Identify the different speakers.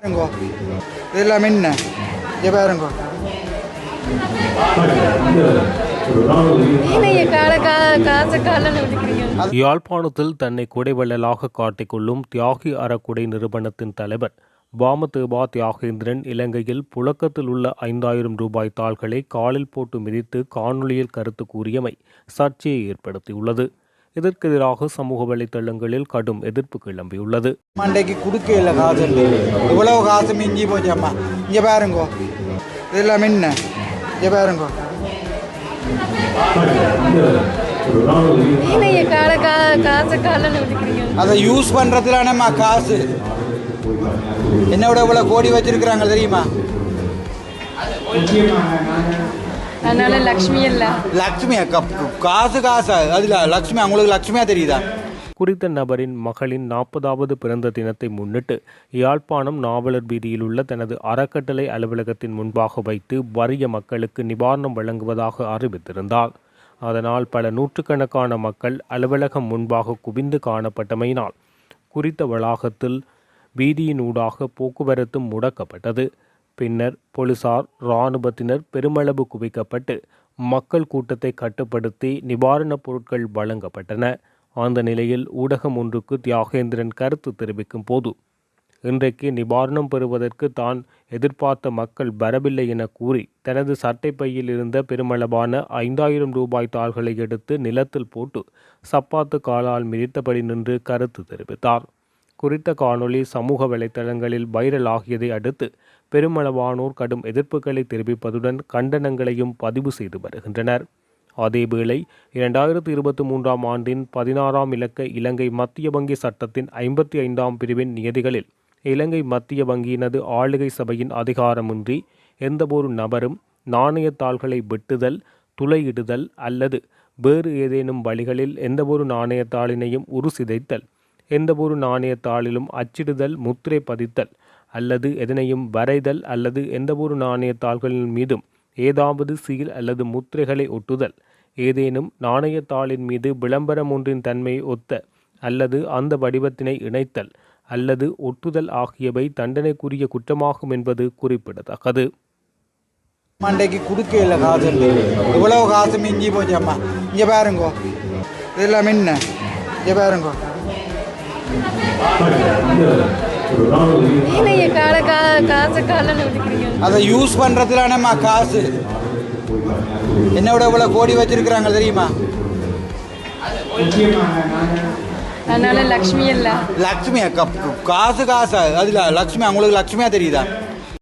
Speaker 1: பாருங்கோ. இதெல்லாம் என்ன? இங்கே பாருங்கோ.
Speaker 2: யாழ்ப்பாணத்தில் தன்னை குடைவள்ளலாக காட்டிக்கொள்ளும் தியாகி அறக்குடை நிறுவனத்தின் தலைவர் பாமதேபா தியாகேந்திரன் இலங்கையில் புழக்கத்தில் உள்ள ஐந்தாயிரம் ரூபாய் தாள்களை காலில் போட்டு மிதித்து காணொளியில் கருத்து கூறியமை சர்ச்சையை ஏற்படுத்தியுள்ளது. இதற்கெதிராக சமூக வலைதளங்களில் கடும் எதிர்ப்பு கிளம்பியுள்ளது.
Speaker 1: மண்டைக்கு கொடுக்க இல்லை காசு இவ்வளவு காசு மிஞ்சி போச்சு அம்மா. இங்கே பாருங்கோ. இதெல்லாம் என்ன? இங்கே பாருங்கோ. அதை யூஸ் பண்ணுறதுலானம்மா காசு. என்னோட இவ்வளோ கோடி வச்சிருக்கிறாங்க தெரியுமா?
Speaker 3: அதனால லக்ஷ்மி இல்ல.
Speaker 1: லக்ஷ்மி அக்கா காசு காசா? அதில் லக்ஷ்மி அவங்களுக்கு லக்ஷ்மியா தெரியுதா?
Speaker 2: குறித்த நபரின் மகளின் நாற்பதாவது பிறந்த தினத்தை முன்னிட்டு யாழ்ப்பாணம் நாவலர் வீதியில் உள்ள தனது அறக்கட்டளை அலுவலகத்தின் முன்பாக வைத்து வறிய மக்களுக்கு நிவாரணம் வழங்குவதாக அறிவித்திருந்தார். அதனால் பல நூற்றுக்கணக்கான மக்கள் அலுவலகம் முன்பாக குவிந்து காணப்பட்டமையினால் குறித்த வளாகத்தில் வீதியினூடாக போக்குவரத்தும் முடக்கப்பட்டது. பின்னர் போலீசார் இராணுவத்தினர் பெருமளவு குவிக்கப்பட்டு மக்கள் கூட்டத்தை கட்டுப்படுத்தி நிவாரணப் பொருட்கள் வழங்கப்பட்டன. அந்த நிலையில் ஊடகம் ஒன்றுக்கு தியாகேந்திரன் கருத்து தெரிவிக்கும் போது இன்றைக்கு நிவாரணம் பெறுவதற்கு தான் எதிர்பார்த்த மக்கள் வரவில்லை என கூறி தனது சட்டை பையில் இருந்த பெருமளவான ஐந்தாயிரம் ரூபாய் தாள்களை எடுத்து நிலத்தில் போட்டு சப்பாத்து காலால் மிதித்தபடி நின்று கருத்து தெரிவித்தார். குறித்த காணொளி சமூக வலைத்தளங்களில் வைரல் ஆகியதை அடுத்து பெருமளவானோர் கடும் எதிர்ப்புகளை தெரிவிப்பதுடன் கண்டனங்களையும் பதிவு செய்து வருகின்றனர். அதேவேளை இரண்டாயிரத்தி இருபத்தி மூன்றாம் ஆண்டின் பதினாறாம் இலக்க இலங்கை மத்திய வங்கி சட்டத்தின் ஐம்பத்தி ஐந்தாம் பிரிவின் நியதிகளில் இலங்கை மத்திய வங்கியினது ஆளுகை சபையின் அதிகாரமின்றி எந்தவொரு நபரும் நாணயத்தாள்களை வெட்டுதல் துளையிடுதல் அல்லது வேறு ஏதேனும் வழிகளில் எந்தவொரு நாணயத்தாளினையும் உருசிதைத்தல் எந்தவொரு நாணயத்தாளிலும் அச்சிடுதல் முத்திரை பதித்தல் அல்லது எதனையும் வரைதல் அல்லது எந்தவொரு நாணயத்தாள்களின் மீதும் ஏதாவது சீல் அல்லது முத்திரைகளை ஒட்டுதல். ஏதேனும் நாணயத்தாளின் மீது விளம்பரம் ஒன்றின் தன்மையை ஒத்த அல்லது அந்த வடிவத்தினை இணைத்தல் அல்லது ஒட்டுதல் ஆகியவை தண்டனைக்குரிய குற்றமாகும் என்பது குறிப்பிடத்தக்கது.
Speaker 1: மண்டைக்கு கொடுக்க காசு இவ்வளவு காசு மிஞ்சி போச்சு அம்மா. இங்கே பாருங்கோ. இதெல்லாம் என்ன? இங்கே பாருங்கோ. அதை யூஸ் பண்ணுறதுலானம்மா காசு. என்னோட இவ்வளோ கோடி வச்சிருக்கிறாங்க தெரியுமா?
Speaker 3: அதனால லக்ஷ்மி இல்ல.
Speaker 1: லக்ஷ்மி அக்கா காசு காசா? அதில் லக்ஷ்மி அவங்களுக்கு லக்ஷ்மியா தெரியுதா?